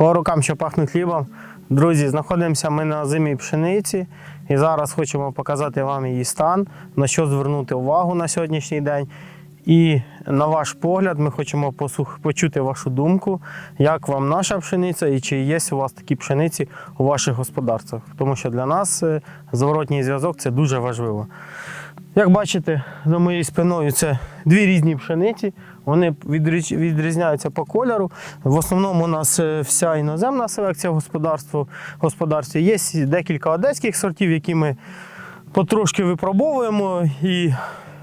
По рукам, що пахнуть хлібом. Друзі, знаходимося ми на зимій пшениці і зараз хочемо показати вам її стан, на що звернути увагу на сьогоднішній день. І на ваш погляд, ми хочемо почути вашу думку, як вам наша пшениця і чи є у вас такі пшениці у ваших господарствах. Тому що для нас е, зворотній зв'язок це дуже важливо. Як бачите, за моєю спиною це дві різні пшениці. Вони відрізняються по кольору. В основному у нас е, вся іноземна селекція в господарстві. Є декілька одеських сортів, які ми потрошки випробовуємо. І...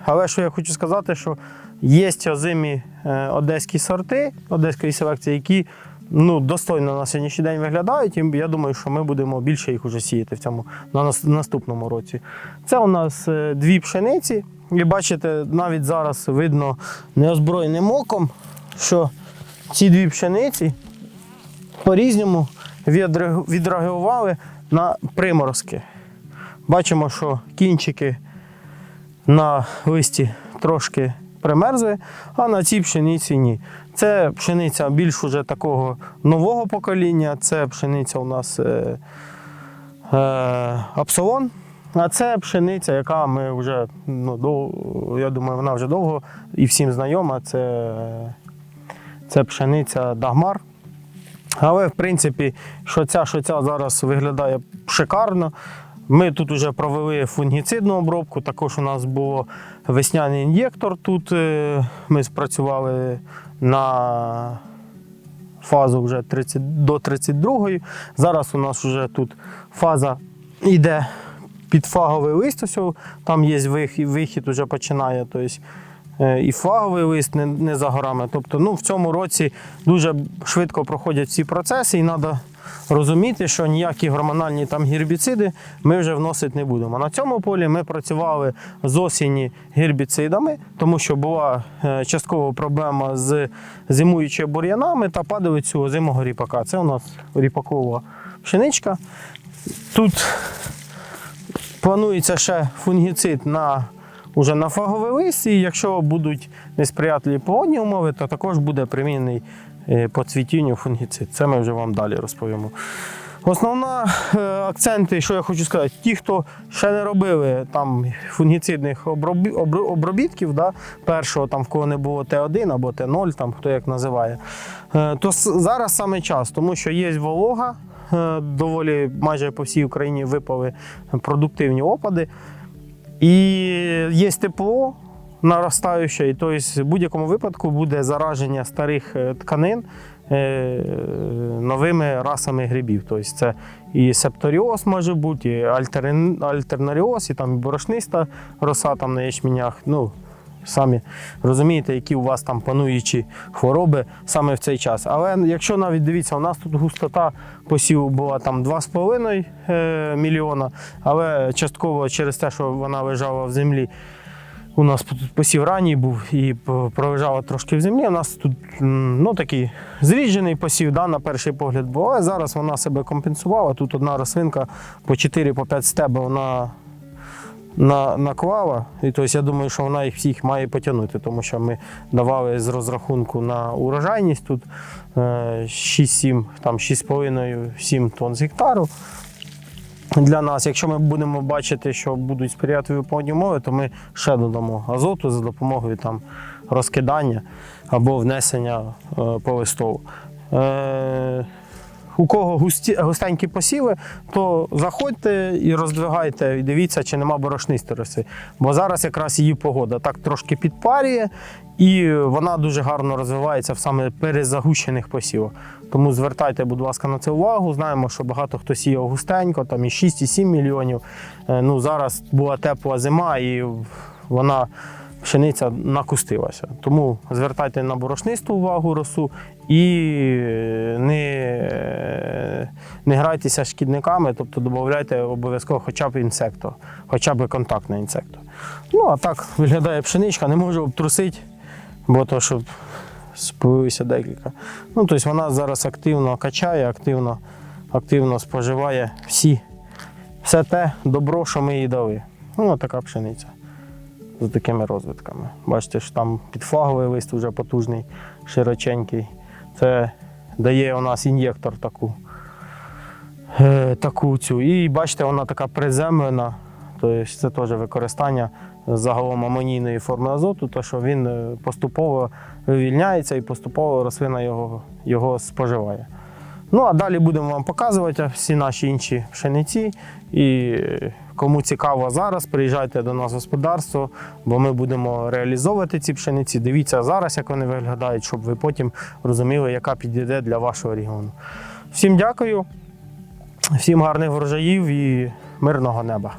Але що я хочу сказати, що є озимі е, одеські сорти одеської селекції, які ну, достойно на сьогоднішній день виглядають. І я думаю, що ми будемо більше їх уже сіяти в цьому на наступному році. Це у нас е, дві пшениці. І бачите, навіть зараз видно неозброєним оком, що ці дві пшениці по-різному відреагували на приморозки. Бачимо, що кінчики на листі трошки примерзли, а на цій пшениці ні. Це пшениця більш уже такого нового покоління, це пшениця у нас е, е, Апсолон. А це пшениця, яка ми вже, ну, дов- я думаю, вона вже довго і всім знайома. Це, це пшениця Дагмар. Але в принципі, що ця, що ця зараз виглядає шикарно. Ми тут вже провели фунгіцидну обробку. Також у нас був весняний ін'єктор. Тут е, ми спрацювали на фазу вже 30, до 32-ї. Зараз у нас вже тут фаза йде під фаговий лист. Ось, там є вихід, вихід вже починає. Тобто, і фаговий лист не, не за горами. Тобто, ну, в цьому році дуже швидко проходять ці процеси, і треба розуміти, що ніякі гормональні там гербіциди ми вже вносити не будемо. На цьому полі ми працювали з осені гербіцидами, тому що була е, часткова проблема з зимуючими бур'янами та падалицю озимого ріпака. Це у нас ріпакова пшеничка. Тут Планується ще фунгіцид на, уже на фаговий лист, і якщо будуть несприятливі погодні умови, то також буде примінений е, по цвітінню фунгіцид. Це ми вже вам далі розповімо. Основна е, акценти, що я хочу сказати, ті, хто ще не робили там фунгіцидних обробі- обро- обробітків, да, першого, там, в кого не було Т1 або Т0, там, хто як називає, е, то зараз саме час, тому що є волога, доволі майже по всій Україні випали продуктивні опади. І є тепло наростаюче, і тобто в будь-якому випадку буде зараження старих е, тканин е, новими расами грибів. Тобто це і септоріоз може бути, і альтернаріоз, і там і борошниста роса там на ячменях. Ну, самі розумієте, які у вас там пануючі хвороби саме в цей час. Але якщо навіть дивіться, у нас тут густота посіву була там 2,5 е, мільйона, але частково через те, що вона лежала в землі. У нас тут посів ранній був і пролежала трошки в землі. У нас тут ну, такий зріджений посів, да, на перший погляд був. Але зараз вона себе компенсувала. Тут одна рослинка по 4-5 стебел вона на, наклала. І тобто я думаю, що вона їх всіх має потягнути, тому що ми давали з розрахунку на урожайність тут е, 6-7, там 6,5-7 тонн з гектару. Для нас, якщо ми будемо бачити, що будуть сприятливі погодні умови, то ми ще додамо азоту за допомогою там, розкидання або внесення е, по. Е, у кого густі, густенькі посіви, то заходьте і роздвигайте, і дивіться, чи нема борошнистої роси. Бо зараз якраз її погода так трошки підпарює, і вона дуже гарно розвивається в саме перезагущених посівах. Тому звертайте, будь ласка, на це увагу. Знаємо, що багато хто сіяв густенько, там і 6, і 7 мільйонів. Е, Ну, зараз була тепла зима, і вона пшениця накустилася. Тому звертайте на борошнисту увагу росу і не, не грайтеся шкідниками, тобто додавайте обов'язково хоча б інсектор, хоча б контактний інсектор. Ну, а так виглядає пшеничка, не можу обтрусити, бо то, щоб спилися декілька. Ну, тобто вона зараз активно качає, активно, активно споживає всі, все те добро, що ми їй дали. Ну, така пшениця з такими розвитками. Бачите, що там підфаговий лист вже потужний, широченький. Це дає у нас ін'єктор таку. е, Таку цю. І бачите, вона така приземлена. Тобто це теж використання загалом амонійної форми азоту, то що він е, поступово вивільняється і поступово рослина його, його споживає. Ну а далі будемо вам показувати всі наші інші пшениці. І е, кому цікаво зараз, приїжджайте до нас в господарство, бо ми будемо реалізовувати ці пшениці. Дивіться зараз, як вони виглядають, щоб ви потім розуміли, яка підійде для вашого регіону. Всім дякую, всім гарних врожаїв і мирного неба.